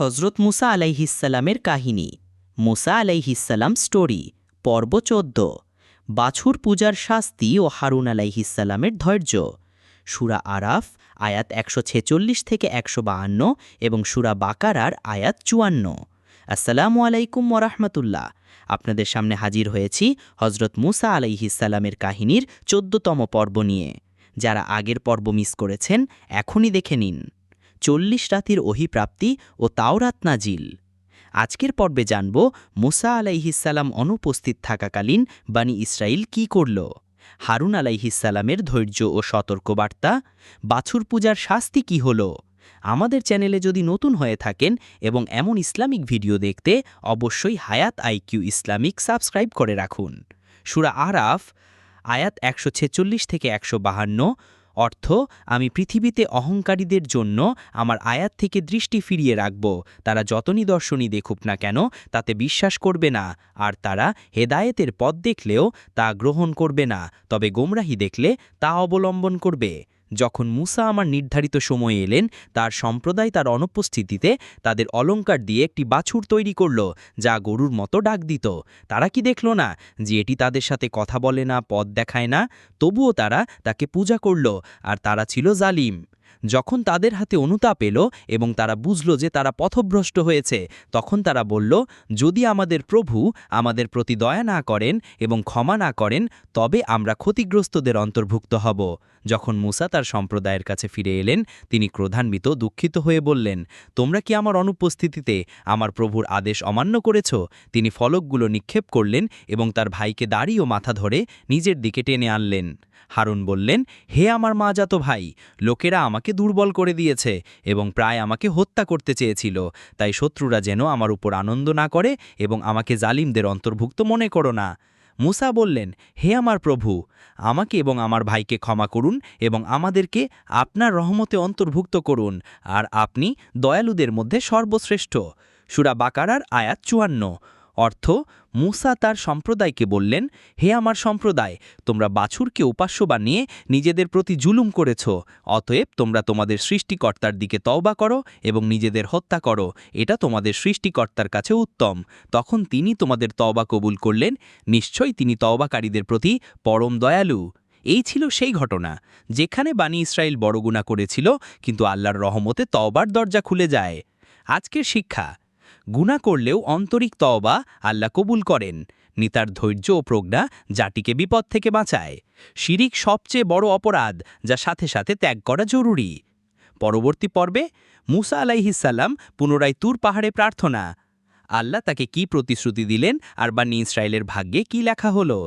হজরত মুসা আলাইহিসাল্লামের কাহিনী। মুসা আলাইহিসাল্লাম স্টোরি, পর্ব চোদ্দ। বাছুর পূজার শাস্তি ও হারুন আলাইহিসাল্লামের ধৈর্য। সুরা আরাফ, আয়াত একশো ছেচল্লিশ থেকে একশো বাহান্ন এবং সুরা বাকারার আয়াত চুয়ান্ন। আসসালামু আলাইকুম ওরহমতুল্লাহ আপনাদের সামনে হাজির হয়েছি হজরত মুসা আলাইহিসাল্লামের কাহিনীর চোদ্দতম পর্ব নিয়ে। যারা আগের পর্ব মিস করেছেন, এখনই দেখে নিন। চল্লিশ রাতির অহিপ্রাপ্তি ও তাওরাত নাজিল। আজকের পর্বে জানব মুসা আলাইহিসাল্লাম অনুপস্থিত থাকাকালীন বানি ইসরাইল কি করল। হারুন আলাইহিসাল্লামের ধৈর্য ও সতর্কবার্তা, বাছুর পূজার শাস্তি কি হল, আমাদের চ্যানেলে যদি নতুন হয়ে থাকেন এবং এমন ইসলামিক ভিডিও দেখতে অবশ্যই হায়াত আইকিউ ইসলামিক সাবস্ক্রাইব করে রাখুন। সুরা আরাফ, আয়াত একশো ছেচল্লিশ থেকে একশো বাহান্ন অর্থ, আমি পৃথিবীতে অহংকারীদের জন্য আমার আয়াত থেকে দৃষ্টি ফিরিয়ে রাখব। তারা যত নিদর্শনী দেখুক না কেন, তাতে বিশ্বাস করবে না। আর তারা হেদায়েতের পথ দেখলেও তা গ্রহণ করবে না, তবে গোমরাহি দেখলে তা অবলম্বন করবে। যখন মুসা আমার নির্ধারিত সময়ে এলেন, তার সম্প্রদায় তার অনুপস্থিতিতে তাদের অলঙ্কার দিয়ে একটি বাছুর তৈরি করল, যা গরুর মতো ডাক দিত। তারা কি দেখল না যে এটি তাদের সাথে কথা বলে না, পথ দেখায় না? তবুও তারা তাকে পূজা করল, আর তারা ছিল জালিম। যখন তাদের হাতে অনুতাপ এলো এবং তারা বুঝল যে তারা পথভ্রষ্ট হয়েছে, তখন তারা বলল, যদি আমাদের প্রভু আমাদের প্রতি দয়া না করেন এবং ক্ষমা না করেন, তবে আমরা ক্ষতিগ্রস্তদের অন্তর্ভুক্ত হব। যখন মুসা তার সম্প্রদায়ের কাছে ফিরে এলেন, তিনি ক্রোধান্বিত, দুঃখিত হয়ে বললেন, তোমরা কি আমার অনুপস্থিতিতে আমার প্রভুর আদেশ অমান্য করেছ? তিনি ফলকগুলো নিক্ষেপ করলেন এবং তার ভাইকে দাড়ি ও মাথা ধরে নিজের দিকে টেনে আনলেন। হারুন বললেন, হে আমার মাজাতো ভাই, লোকেরা আমাকে দুর্বল করে দিয়েছে এবং প্রায় আমাকে হত্যা করতে চেয়েছিল। তাই শত্রুরা যেন আমার উপর আনন্দ না করে এবং আমাকে জালিমদের অন্তর্ভুক্ত মনে করো না। মুসা বললেন, হে আমার প্রভু, আমাকে এবং আমার ভাইকে ক্ষমা করুন এবং আমাদেরকে আপনার রহমতে অন্তর্ভুক্ত করুন, আর আপনি দয়ালুদের মধ্যে সর্বশ্রেষ্ঠ। সুরা বাকারার আয়াত চুয়ান্ন। অর্থ, মুসা তার সম্প্রদায়কে বললেন, হে আমার সম্প্রদায়, তোমরা বাছুরকে উপাস্য বানিয়ে নিজেদের প্রতি জুলুম করেছ, অতএব তোমরা তোমাদের সৃষ্টিকর্তার দিকে তওবা করো এবং নিজেদের হত্যা করো, এটা তোমাদের সৃষ্টিকর্তার কাছে উত্তম। তখন তিনি তোমাদের তওবা কবুল করলেন, নিশ্চয়ই তিনি তওবাকারীদের প্রতি পরম দয়ালু। এই ছিল সেই ঘটনা, যেখানে বানি ইসরায়েল বড় গুণা করেছিল, কিন্তু আল্লাহর রহমতে তওবার দরজা খুলে যায়। আজকের শিক্ষা গুণা করলেও অন্তরিক তওবা আল্লাহ কবুল করেন। নিতার ধৈর্য ও প্রজ্ঞা জাতিকে বিপদ থেকে বাঁচায়। শিরিক সবচেয়ে বড় অপরাধ যা সাথে সাথে ত্যাগ করা জরুরি। পরবর্তী পর্বে মুসা আলাইহিসাল্লাম পুনরায় তুর পাহাড়ে প্রার্থনা, আল্লাহ তাকে কি প্রতিশ্রুতি দিলেন আর বানি ইসরায়েলের ভাগ্যে কি লেখা হলো?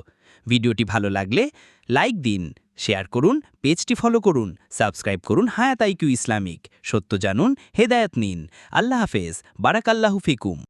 ভিডিওটি ভালো লাগলে লাইক দিন শেয়ার করুন, পেজটি ফলো করুন সাবস্ক্রাইব করুন হায়াত আইকিউ ইসলামিক। সত্য জানুন, হেদায়ত নিন। আল্লাহ হাফেজ। বারাকাল্লাহু ফিকুম।